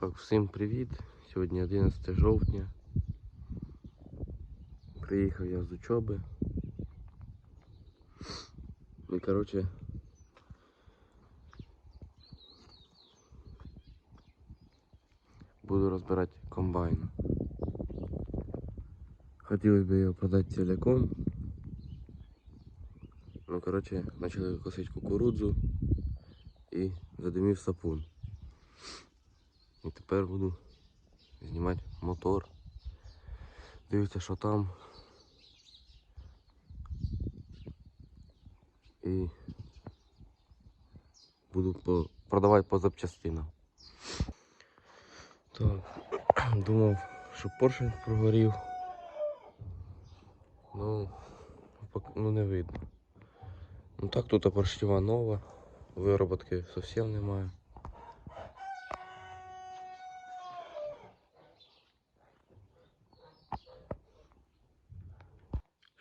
Так, всім привіт. Сьогодні 11 жовтня. Приїхав я з учоби. І коротше. Буду розбирати комбайн. Хотілося б його продати ціляком. Ну, коротше, почали косити кукурудзу і задимів сапун. І тепер буду знімати мотор. Дивіться, що там. І буду продавати по запчастинам. Так, думав, що поршень прогорів. Ну, ну не видно. Ну так, тут поршнева нова, вироботки зовсім немає.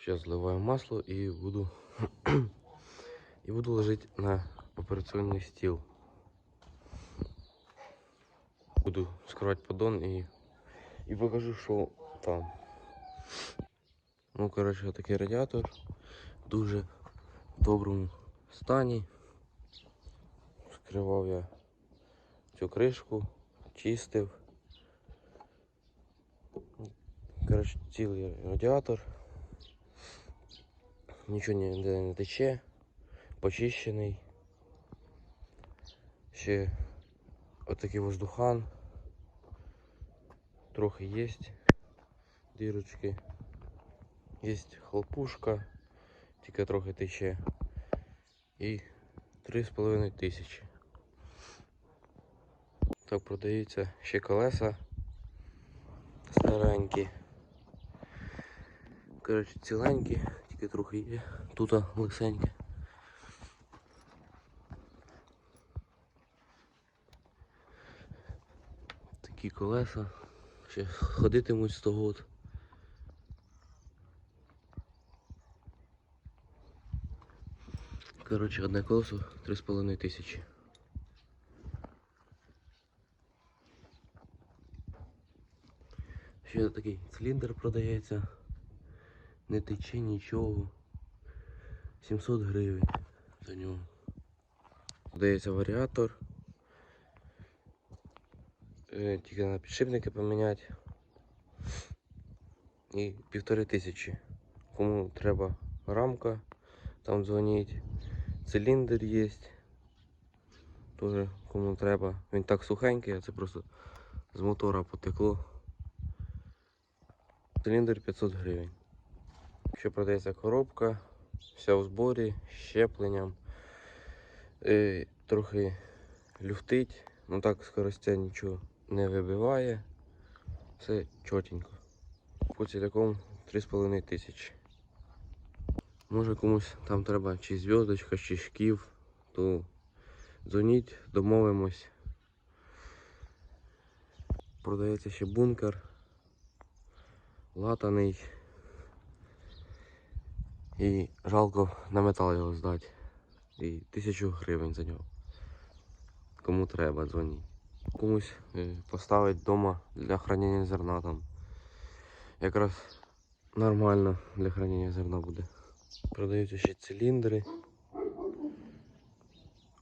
Сейчас зливаю масло і буду і буду ложити на операційний стіл. Буду скривати поддон і, і покажу, що там. Ну, коротше, такий радіатор дуже доброму стані. Скривав я цю кришку, чистив. Коротше, цілий радіатор. Нічого ніде не тече, почищений. Ще отакий воздухан. Трохи є дірочки. Є хлопушка, тільки трохи тече. І 3,5 тисячі. Так продаються ще колеса старенькі. Коротше, ціленькі, тільки трохи є. Тут лисеньке. Такі колеса. Ще ходитимуть 100 год. Коротше, одне колесо 3,5 тисячі. Ще такий циліндр продається. Не тече нічого. 700 гривень за нього. Продається варіатор. Е, Тільки на підшипники поміняти. І півтори тисячі. Кому треба рамка, там дзвоніть. Циліндр є. Тоже кому треба. Він так сухенький, а це просто з мотора потекло. Циліндр 500 гривень. Ще продається коробка, вся в зборі, щепленням. Е, трохи люфтить, ну так скоростя нічого не вибиває. Все чотенько. По ціляком 3,5 тисячі. Може комусь там треба чи зв'язочка, чи шків, то дзвоніть, домовимось. Продається ще бункер. Латаний. І жалко на метал його здати. І тисячу гривень за нього. Кому треба, дзвоніть. Комусь е, поставить вдома для хранення зерна там. Якраз нормально для хранення зерна буде. Продаються ще циліндри.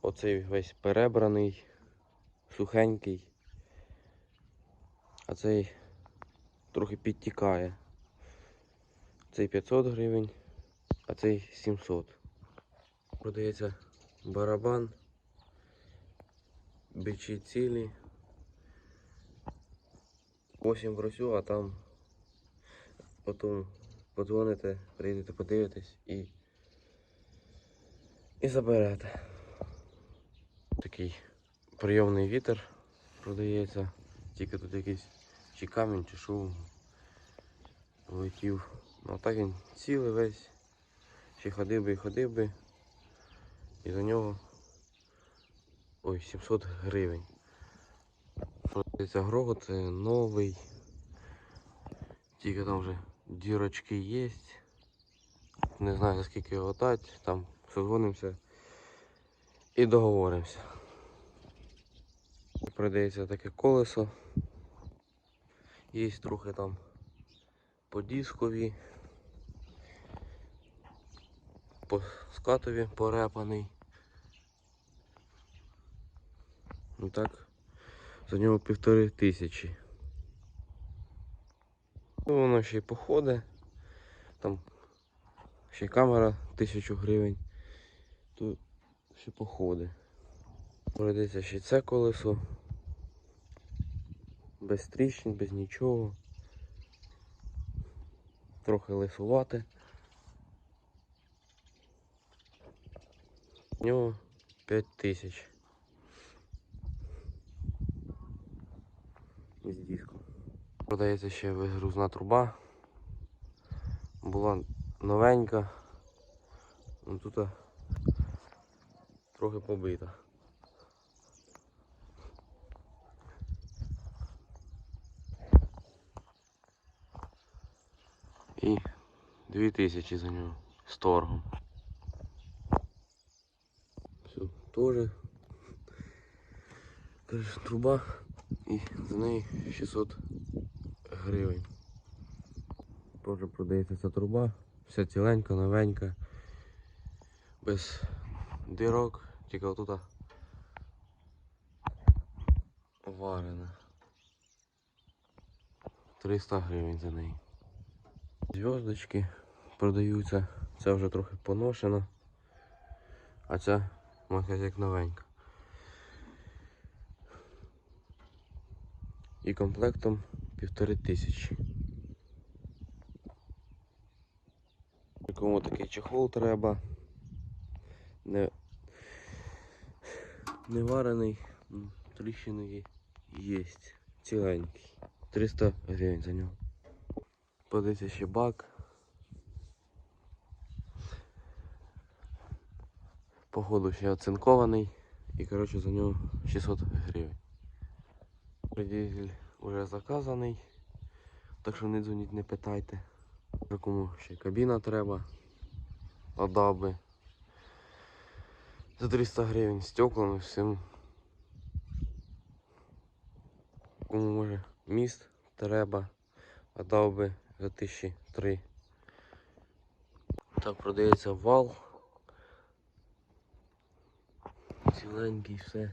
Оцей весь перебраний, сухенький. А цей трохи підтікає. Цей 500 гривень, а цей 700. Продається барабан, бичі цілі. 8 бросю, а там потім подзвоните, прийдете, подивитесь і, і заберете. Такий прийомний вітер продається. Тільки тут якийсь чи камінь, чи шов летів. Ну а так він цілий весь. Ще ходив би і ходив би. І за нього ой, 700 гривень. Продається грогот, це новий. Тільки там вже дірочки є. Не знаю скільки його дати, там созвонимося і договоримося. продається таке колесо. Є трохи там по дискові, по скатові порепаний. Ну так, за нього півтори тисячі. Ну, воно ще й походить. Там ще й камера тисячу гривень. Тут ще походить. Пройдеться ще це колесо. Без тріщин, без нічого. Трохи лисувати. Нього 5 тисяч. З диском. Продається ще вигрузна труба. Була новенька. Ну тут трохи побита. І 2000 за нього з торгом. Все, теж. Труба і за неї 600 гривень. Теж продається ця труба, вся ціленька, новенька, без дирок, тільки отут варена. 300 гривень за неї. Зв'язочки продаються, ця вже трохи поношена, а ця сказати, як новенька. І комплектом півтори тисячі. Кому такий чехол треба. Не, не варений, тріщини. Є. Ціленький. 300 гривень за нього. Подивіться ще бак. Походу ще оцинкований. І коротше за нього 600 гривень. Дизель вже заказаний. Так що не дзвоніть, не питайте. Кому ще кабіна треба. Отдав би. За 300 гривень стеклами всім. Кому може міст треба. Отдав би за тисячі три. Так продається вал. Ціленький все.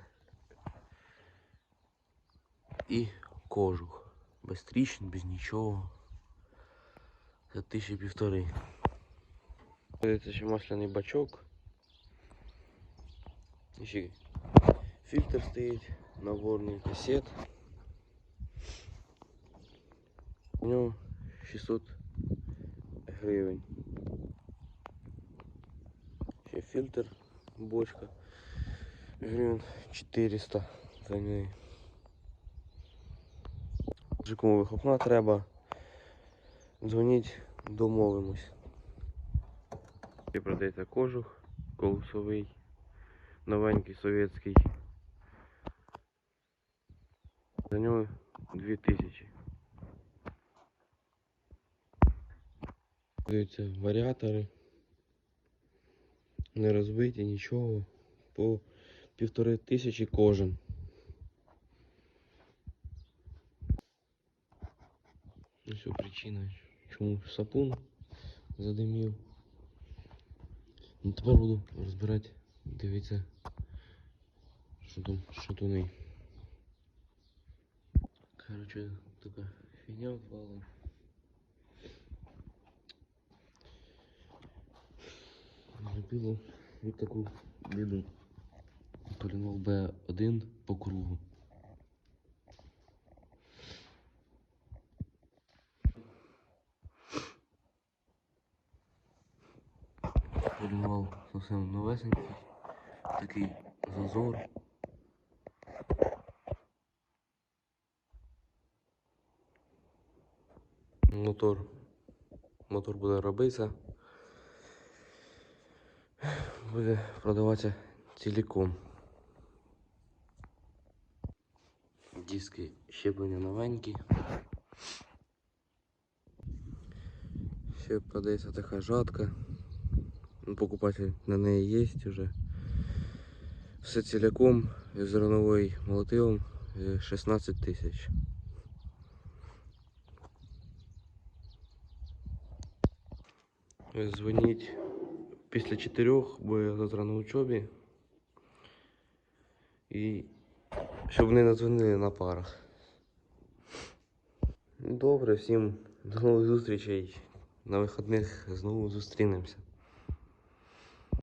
І кожух. Без тріщин, без нічого. За тисячі півтори. Продається ще масляний бачок. І ще фільтр стоїть, наборний касет. У нього 600 гривень. Ще фільтр, бочка. Гривень 400 за неї. Вже кому вихлопна треба. Дзвоніть, домовимось. І продається кожух колосовий, новенький совєтський. За нього 2000. Дивіться, варіатори. Не розбиті, нічого. По півтори тисячі кожен. Ось причина, чому сапун задимів. Ну тепер буду розбирати, дивіться, що там шатуни. Короче, така фігня впала. Зробило вот таку біду. Полінол Б1 по кругу. Полінол зовсім новесенький. Такий зазор. Мотор. Мотор буде робитися. Буде продаватися ціліком. Диски щеплення новенькі. Ще продається така жатка. Ну, Покупатель на неї є вже. Все ціляком, з зерновою молотилом е, 16 тисяч. Е, Дзвоніть після 4, бо я завтра на учобі. І щоб не дзвонили на парах. Добре, всім до нових зустрічей. На вихідних знову зустрінемося.